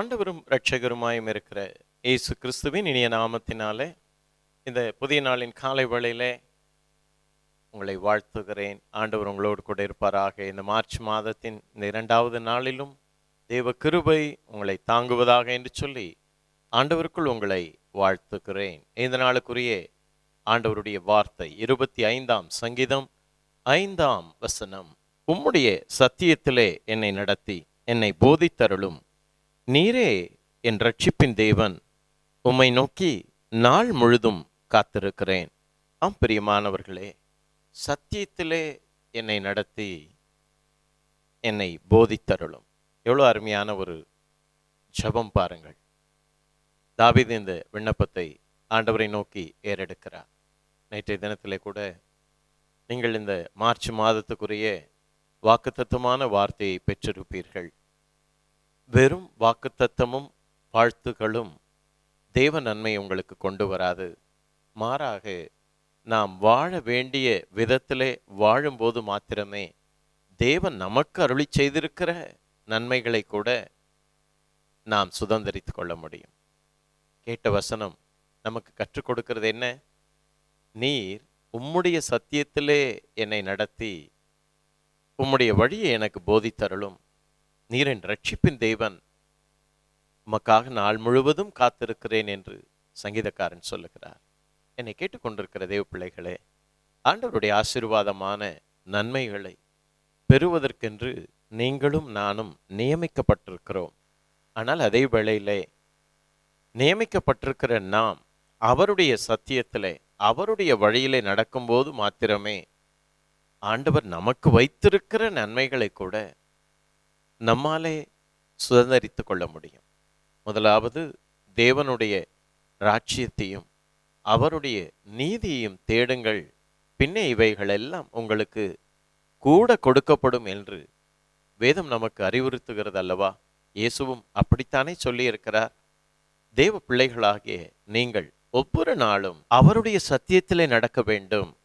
இரட்சகருமாயும் இருக்கிற இயேசு கிறிஸ்துவின் இனிய நாமத்தினாலே இந்த புதிய நாளின் காலை வேளையிலே உங்களை வாழ்த்துகிறேன். ஆண்டவர் உங்களோடு கூட இருப்பாராக. இந்த மார்ச் மாதத்தின் இந்த இரண்டாவது நாளிலும் தேவ கிருபை உங்களை தாங்குவதாக என்று சொல்லி ஆண்டவருக்குள் உங்களை வாழ்த்துகிறேன். இந்த நாளுக்குரிய ஆண்டவருடைய வார்த்தை இருபத்தி ஐந்தாம் சங்கீதம் ஐந்தாம் வசனம். உம்முடைய சத்தியத்திலே என்னை நடத்தி என்னை போதித்தருளும். நீரே என் ரட்சிப்பின் தேவன் உம்மை நோக்கி நாள் முழுதும் காத்திருக்கிறேன். ஆம் பிரியமானவர்களே சத்தியத்திலே என்னை நடத்தி என்னை போதித்தருளும். எவ்வளோ அருமையான ஒரு ஜபம் பாருங்கள். தாவீது இந்த விண்ணப்பத்தை ஆண்டவரை நோக்கி ஏறெடுக்கிறார். நேற்றைய தினத்திலே கூட நீங்கள் இந்த மார்ச் மாதத்துக்குரிய வாக்குத்தத்தமான வார்த்தையை பெற்றிருப்பீர்கள். வெறும் வாக்குத்தத்தமும் வாழ்த்துகளும் தேவ நன்மை உங்களுக்கு கொண்டு வராது. மாறாக நாம் வாழ வேண்டிய விதத்திலே வாழும்போது மாத்திரமே தேவன் நமக்கு அருளி செய்திருக்கிற நன்மைகளை கூட நாம் சுதந்திரித்து கொள்ள முடியும். கேட்ட வசனம் நமக்கு கற்றுக் கொடுக்கிறது என்ன? நீர் உம்முடைய சத்தியத்திலே என்னை நடத்தி உம்முடைய வழியை எனக்கு போதித்தருளும். நீர் என் ரட்சிப்பின் தேவன் உமக்காக நாள் முழுவதும் காத்திருக்கிறேன் என்று சங்கீதக்காரன் சொல்லுகிறார். என்னை கேட்டுக்கொண்டிருக்கிற தேவ பிள்ளைகளே ஆண்டவருடைய ஆசீர்வாதமான நன்மைகளை பெறுவதற்கென்று நீங்களும் நானும் நியமிக்கப்பட்டிருக்கிறோம். ஆனால் அதே வேளையிலே நியமிக்கப்பட்டிருக்கிற நாம் அவருடைய சத்தியத்திலே அவருடைய வழியிலே நடக்கும்போது மாத்திரமே ஆண்டவர் நமக்கு வைத்திருக்கிற நன்மைகளை கூட நம்மாலே சுதந்திரித்து கொள்ள முடியும். முதலாவது தேவனுடைய ராட்சியத்தையும் அவருடைய நீதியையும் தேடுங்கள். பின்னே இவைகள் எல்லாம் உங்களுக்கு கூட கொடுக்கப்படும் என்று வேதம் நமக்கு அறிவுறுத்துகிறது அல்லவா? இயேசுவும் அப்படித்தானே சொல்லியிருக்கிறார். தேவ பிள்ளைகளாகிய நீங்கள் ஒவ்வொரு நாளும் அவருடைய சத்தியத்திலே நடக்க வேண்டும்.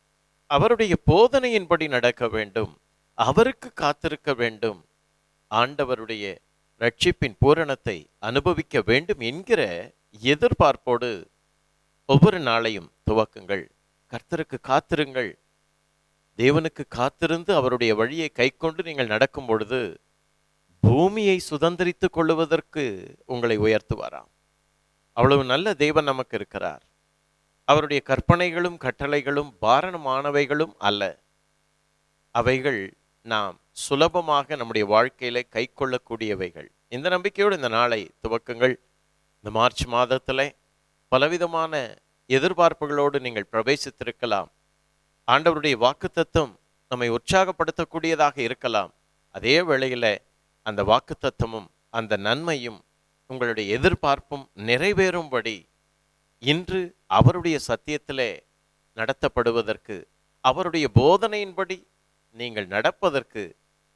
அவருடைய போதனையின்படி நடக்க வேண்டும். அவருக்கு காத்திருக்க வேண்டும். ஆண்டவருடைய ரட்சிப்பின் பூரணத்தை அனுபவிக்க வேண்டும் என்கிற எதிர்பார்ப்போடு ஒவ்வொரு நாளையும் துவக்குங்கள். கர்த்தருக்கு காத்திருங்கள். தேவனுக்கு காத்திருந்து அவருடைய வழியை கைக்கொண்டு நீங்கள் நடக்கும் பொழுது பூமியை சுதந்திரித்துக் கொள்ளுவதற்கு உங்களை உயர்த்துவாராம். அவ்வளவு நல்ல தேவன் நமக்கு இருக்கிறார். அவருடைய கற்பனைகளும் கட்டளைகளும் பாரணமானவைகளும் அல்ல. அவைகள் நாம் சுலபமாக நம்முடைய வாழ்க்கையில் கை கொள்ளக்கூடியவைகள் இந்த நம்பிக்கையோடு இந்த நாளை துவக்குங்கள். இந்த மார்ச் மாதத்தில் பலவிதமான எதிர்பார்ப்புகளோடு நீங்கள் பிரவேசித்திருக்கலாம். ஆண்டவருடைய வாக்குத்தத்தம் நம்மை உற்சாகப்படுத்தக்கூடியதாக இருக்கலாம். அதே வேளையில அந்த வாக்குத்தத்தமும் அந்த நன்மையும் உங்களுடைய எதிர்பார்ப்பும் நிறைவேறும்படி இன்று அவருடைய சத்தியத்திலே நடத்தப்படுவதற்கு அவருடைய போதனையின்படி நீங்கள் நடப்பதற்கு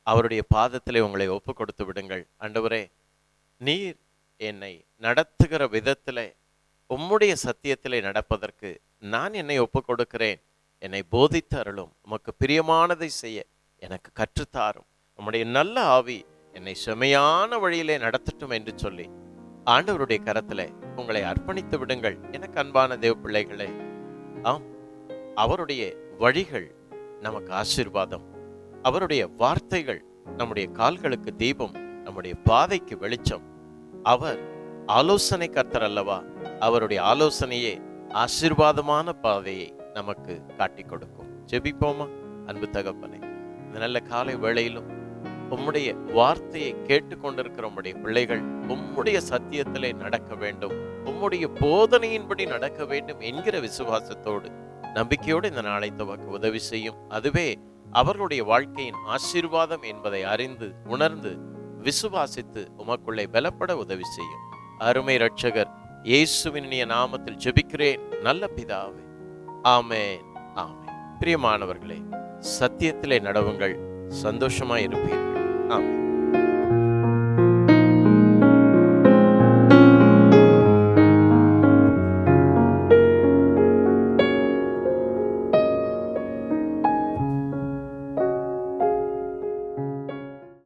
அவருடைய பாதத்திலே உங்களை ஒப்பு கொடுத்து விடுங்கள். அண்டவரே நீர் என்னை நடத்துகிற விதத்தில் உம்முடைய சத்தியத்திலே நடப்பதற்கு நான் என்னை ஒப்பு கொடுக்கிறேன் என்னை போதித்து அருளும். உமக்கு பிரியமானதை செய்ய எனக்கு கற்றுத்தாரும். உம்முடைய நல்ல ஆவி என்னை செமையான வழியிலே நடத்தட்டும் என்று சொல்லி ஆண்டவருடைய கரத்தில் உங்களை அர்ப்பணித்து விடுங்கள். எனக்கு அன்பான தேவ பிள்ளைகளே ஆம் அவருடைய வழிகள் நமக்கு ஆசீர்வாதம். அவருடைய வார்த்தைகள் நம்முடைய கால்களுக்கு தீபம் நம்முடைய பாதைக்கு வெளிச்சம். அவர் ஆலோசனை கர்த்தர் அல்லவா? அவருடைய ஆலோசனையே ஆசீர்வாதமான பாதையை நமக்கு காட்டிக் கொடுக்கும். ஜெபிப்போமா? அன்பு தகப்பனே இந்த நல்ல காலை வேளையிலும் உம்முடைய வார்த்தையை கேட்டுக்கொண்டிருக்கிற உம்முடைய பிள்ளைகள் உம்முடைய சத்தியத்திலே நடக்க வேண்டும். உம்முடைய போதனையின்படி நடக்க வேண்டும் என்கிற விசுவாசத்தோடு நம்பிக்கையோடு இந்த நாளை துவக்க உதவி செய்யும். அதுவே அவர்களுடைய வாழ்க்கையின் ஆசீர்வாதம் என்பதை அறிந்து உணர்ந்து விசுவாசித்து உமக்குள்ளே பலப்பட உதவி செய்யும். அருமை ரட்சகர் இயேசுவினிய நாமத்தில் ஜெபிக்கிறேன். நல்ல பிதாவே. ஆமேன் ஆமென். பிரியமானவர்களே சத்தியத்திலே நடவுங்கள் சந்தோஷமாய் இருப்பீர்கள். ஆமென்.